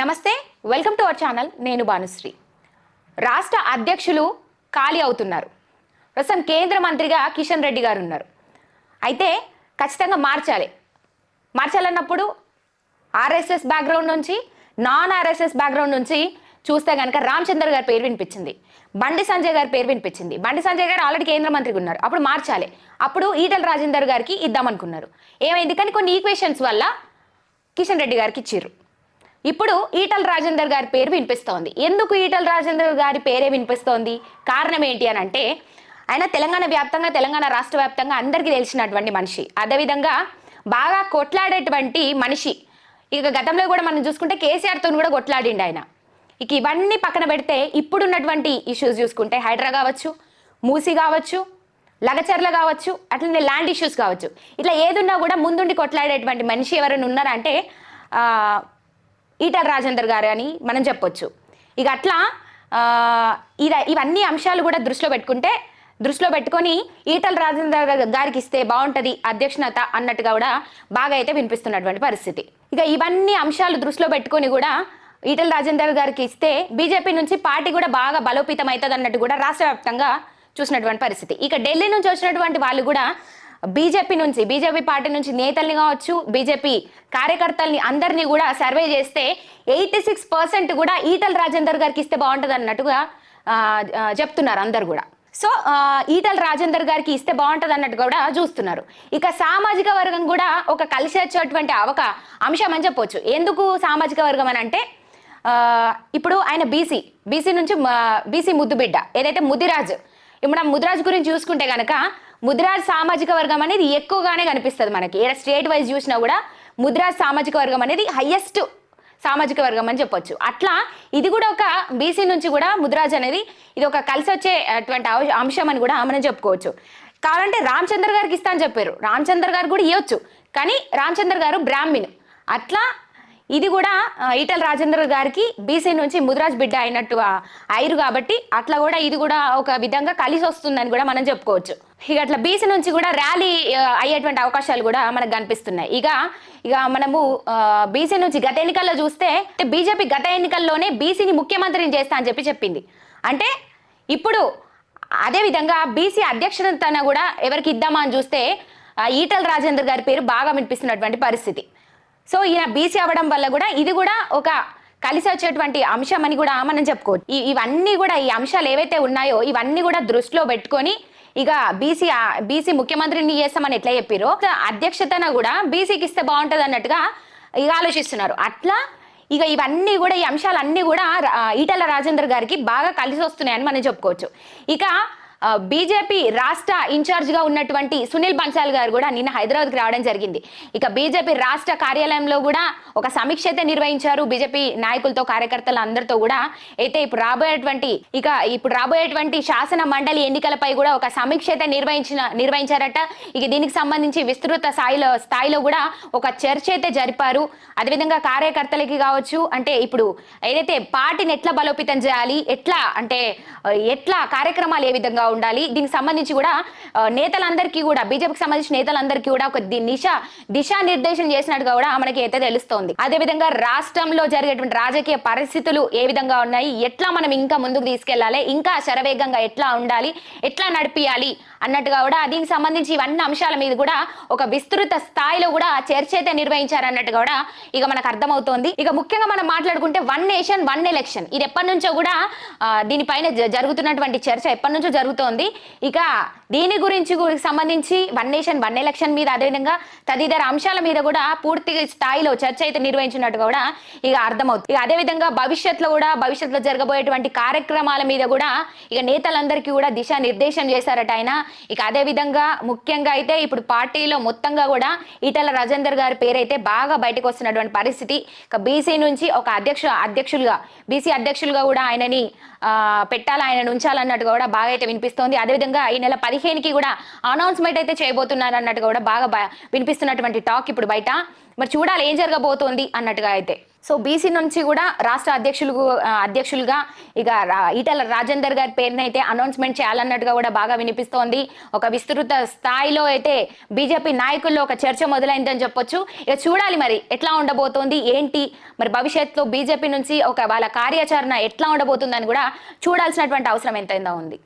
నమస్తే welcome to our channel. నేను భానుశ్రీ. రాష్ట్ర అధ్యక్షులు ఖాళీ అవుతున్నారు. ప్రస్తుతం కేంద్ర మంత్రిగా కిషన్ రెడ్డి గారు ఉన్నారు. అయితే ఖచ్చితంగా మార్చాలి. మార్చాలన్నప్పుడు ఆర్ఎస్ఎస్ బ్యాక్గ్రౌండ్ నుంచి నాన్ ఆర్ఎస్ఎస్ బ్యాక్గ్రౌండ్ నుంచి చూస్తే కనుక రామచంద్ర గారి పేరు వినిపించింది. బండి సంజయ్ గారి పేరు వినిపించింది. బండి సంజయ్ గారు ఆల్రెడీ కేంద్ర మంత్రికి ఉన్నారు. అప్పుడు మార్చాలి. అప్పుడు ఈటల రాజేందర్ గారికి ఇద్దామనుకున్నారు. ఏమైంది? కానీ కొన్ని ఈక్వేషన్స్ వల్ల కిషన్ రెడ్డి గారికి ఇచ్చిర్రు. ఇప్పుడు ఈటల రాజేందర్ గారి పేరు వినిపిస్తోంది. ఎందుకు ఈటల రాజేందర్ గారి పేరే వినిపిస్తోంది? కారణం ఏంటి అని అంటే ఆయన తెలంగాణ వ్యాప్తంగా తెలంగాణ రాష్ట్ర వ్యాప్తంగా అందరికీ తెలిసినటువంటి మనిషి. అదేవిధంగా బాగా కొట్లాడేటువంటి మనిషి. ఇక గతంలో కూడా మనం చూసుకుంటే కేసీఆర్తో కూడా కొట్లాడిండు ఆయన. ఇక ఇవన్నీ పక్కన పెడితే ఇప్పుడున్నటువంటి ఇష్యూస్ చూసుకుంటే హైడ్రా కావచ్చు మూసి కావచ్చు లగచర్ల కావచ్చు అట్లనే ల్యాండ్ ఇష్యూస్ కావచ్చు. ఇట్లా ఏదున్నా కూడా ముందుండి కొట్లాడేటువంటి మనిషి ఎవరైనా ఉన్నారంటే ఈటల రాజేందర్ గారు అని మనం చెప్పొచ్చు. ఇక అట్లా ఆ, ఇద ఇవన్నీ అంశాలు కూడా దృష్టిలో పెట్టుకుంటే దృష్టిలో పెట్టుకొని ఈటల రాజేందర్ గారికి ఇస్తే బాగుంటుంది అధ్యక్షత అన్నట్టుగా కూడా బాగా అయితే వినిపిస్తున్నటువంటి పరిస్థితి. ఇక ఇవన్నీ అంశాలు దృష్టిలో పెట్టుకొని కూడా ఈటల రాజేందర్ గారికి ఇస్తే బీజేపీ నుంచి పార్టీ కూడా బాగా బలోపేతం అవుతుంది అన్నట్టు కూడా రాష్ట్ర వ్యాప్తంగా చూసినటువంటి పరిస్థితి. ఇక ఢిల్లీ నుంచి వచ్చినటువంటి వాళ్ళు కూడా బీజేపీ నుంచి బీజేపీ పార్టీ నుంచి నేతల్ని కావచ్చు బీజేపీ కార్యకర్తల్ని అందరినీ కూడా సర్వే చేస్తే ఎయిటీ సిక్స్ పర్సెంట్ కూడా ఈటల రాజేందర్ గారికి ఇస్తే బాగుంటుంది అన్నట్టుగా చెప్తున్నారు అందరు కూడా. సో ఈటల రాజేందర్ గారికి ఇస్తే బాగుంటుంది అన్నట్టు కూడా చూస్తున్నారు. ఇక సామాజిక వర్గం కూడా ఒక కలిసి వచ్చేటువంటి అవక అంశం అని చెప్పొచ్చు. ఎందుకు సామాజిక వర్గం అని అంటే ఇప్పుడు ఆయన బీసీ బీసీ నుంచి బీసీ ముద్దుబిడ్డ ఏదైతే ముదిరాజ్ ఇప్పుడు మనం ముదిరాజ్ గురించి చూసుకుంటే కనుక ముదిరాజ్ సామాజిక వర్గం అనేది ఎక్కువగానే కనిపిస్తుంది మనకి. ఏ స్టేట్ వైజ్ చూసినా కూడా ముదిరాజ్ సామాజిక వర్గం అనేది హయ్యెస్ట్ సామాజిక వర్గం అని చెప్పొచ్చు. అట్లా ఇది కూడా ఒక బీసీ నుంచి కూడా ముద్రాజ్ అనేది ఇది ఒక కలిసి వచ్చే అటువంటి అంశం అని కూడా మనం చెప్పుకోవచ్చు. కావాలంటే రామచంద్ర గారికి ఇస్తా అని చెప్పారు. రామచంద్ర గారు కూడా ఇవ్వచ్చు కానీ రామచంద్ర గారు బ్రాహ్మిన్ అట్లా ఇది కూడా ఈటల రాజేంద్ర గారికి బీసీ నుంచి ముద్రాజ్ బిడ్డ అయినట్టు అయిరు కాబట్టి అట్లా కూడా ఇది కూడా ఒక విధంగా కలిసి వస్తుందని కూడా మనం చెప్పుకోవచ్చు. ఇక అట్లా బీసీ నుంచి కూడా ర్యాలీ అయ్యేటువంటి అవకాశాలు కూడా మనకు కనిపిస్తున్నాయి. ఇక ఇక మనము బీసీ నుంచి గత ఎన్నికల్లో చూస్తే బీజేపీ గత ఎన్నికల్లోనే బీసీని ముఖ్యమంత్రిని చేస్తా అని చెప్పి చెప్పింది. అంటే ఇప్పుడు అదేవిధంగా బీసీ అధ్యక్షతన కూడా ఎవరికి ఇద్దామా అని చూస్తే ఈటల రాజేందర్ గారి పేరు బాగా వినిపిస్తున్నటువంటి పరిస్థితి. సో ఈయన బీసీ అవ్వడం వల్ల కూడా ఇది కూడా ఒక కలిసి వచ్చేటువంటి అంశం అని కూడా మనం చెప్పుకోవచ్చు. ఇవన్నీ కూడా ఈ అంశాలు ఏవైతే ఉన్నాయో ఇవన్నీ కూడా దృష్టిలో పెట్టుకొని ఇక బీసీ బీసీ ముఖ్యమంత్రిని చేస్తామని ఎట్లా చెప్పారో అధ్యక్షతన కూడా బీసీకి ఇస్తే బాగుంటుంది అన్నట్టుగా ఇక ఆలోచిస్తున్నారు. అట్లా ఇక ఇవన్నీ కూడా ఈ అంశాలన్నీ కూడా రా- ఈటల రాజేందర్ గారికి బాగా కలిసి వస్తున్నాయని మనం చెప్పుకోవచ్చు. ఇక బీజేపీ రాష్ట్ర ఇన్ఛార్జ్గా ఉన్నటువంటి సునీల్ బన్సాల్ గారు కూడా నిన్న హైదరాబాద్కి రావడం జరిగింది. ఇక బీజేపీ రాష్ట్ర కార్యాలయంలో కూడా ఒక సమీక్ష అయితే నిర్వహించారు. బీజేపీ నాయకులతో కార్యకర్తలు అందరితో కూడా అయితే ఇప్పుడు రాబోయేటువంటి ఇక ఇప్పుడు రాబోయేటువంటి శాసన మండలి ఎన్నికలపై కూడా ఒక సమీక్ష అయితే నిర్వహించిన నిర్వహించారట. ఇక దీనికి సంబంధించి విస్తృత స్థాయిలో స్థాయిలో కూడా ఒక చర్చ అయితే జరిపారు. అదేవిధంగా కార్యకర్తలకి కావచ్చు అంటే ఇప్పుడు ఏదైతే పార్టీని ఎట్లా బలోపేతం చేయాలి ఎట్లా అంటే ఎట్లా కార్యక్రమాలు ఏ విధంగా ఉండాలి. దీనికి సంబంధించి కూడా నేతలందరికీ కూడా బీజేపీకి సంబంధించిన నేతలందరికీ కూడా ఒక ది- దిశ దిశానిర్దేశం చేసినట్టుగా కూడా మనకి అయితే తెలుస్తోంది. అదేవిధంగా రాష్ట్రంలో జరిగేటువంటి రాజకీయ పరిస్థితులు ఏ విధంగా ఉన్నాయి? ఎట్లా మనం ఇంకా ముందుకు తీసుకెళ్ళాలి ఇంకా శరవేగంగా ఎట్లా ఉండాలి? ఎట్లా నడిపియాలి? అన్నట్టుగా కూడా దీనికి సంబంధించి ఇవన్నీ అంశాల మీద కూడా ఒక విస్తృత స్థాయిలో కూడా చర్చ అయితే నిర్వహించారన్నట్టుగా కూడా ఇక మనకు అర్థమవుతోంది. ఇక ముఖ్యంగా మనం మాట్లాడుకుంటే వన్ నేషన్ వన్ ఎలక్షన్. ఇది ఎప్పటి నుంచో కూడా దీనిపైన జరుగుతున్నటువంటి చర్చ ఎప్పటి నుంచో జరుగుతుంది. ఇక దీని గురించి సంబంధించి వన్ నేషన్ వన్ ఎలక్షన్ మీద అదేవిధంగా తదితర అంశాల మీద కూడా పూర్తి స్థాయిలో చర్చ అయితే నిర్వహించినట్టు కూడా ఇక అర్థమవుతుంది. ఇక అదేవిధంగా భవిష్యత్తులో కూడా భవిష్యత్తులో జరగబోయేటువంటి కార్యక్రమాల మీద కూడా ఇక నేతలందరికీ కూడా దిశ నిర్దేశం చేశారట ఆయన. ఇక అదే విధంగా ముఖ్యంగా అయితే ఇప్పుడు పార్టీలో మొత్తంగా కూడా ఈటల రాజేందర్ గారి పేరైతే బాగా బయటకు వస్తున్నటువంటి పరిస్థితి. ఇక బీసీ నుంచి ఒక అధ్యక్ష అధ్యక్షులుగా బీసీ అధ్యక్షులుగా కూడా ఆయనని పెట్టాలి ఆయన ఉంచాలన్నట్టుగా కూడా బాగా అయితే వినిపిస్తోంది. అదేవిధంగా ఈ నెల పదిహేనుకి కూడా అనౌన్స్మెంట్ అయితే చేయబోతున్నారు అన్నట్టుగా కూడా బాగా వినిపిస్తున్నటువంటి టాక్ ఇప్పుడు బయట. మరి చూడాలి ఏం జరగబోతోంది అన్నట్టుగా అయితే. సో బీసీ నుంచి కూడా రాష్ట్ర అధ్యక్షులు అధ్యక్షులుగా ఇక రా- ఈటల రాజేందర్ గారి పేరుని అయితే అనౌన్స్మెంట్ చేయాలన్నట్టుగా కూడా బాగా వినిపిస్తోంది. ఒక విస్తృత స్థాయిలో అయితే బీజేపీ నాయకుల్లో ఒక చర్చ మొదలైందని చెప్పొచ్చు. ఇక చూడాలి మరి ఎట్లా ఉండబోతోంది ఏంటి? మరి భవిష్యత్తులో బీజేపీ నుంచి ఒక వాళ్ళ కార్యాచరణ ఎట్లా ఉండబోతుందని కూడా చూడాల్సినటువంటి అవసరం ఎంతైందో ఉంది.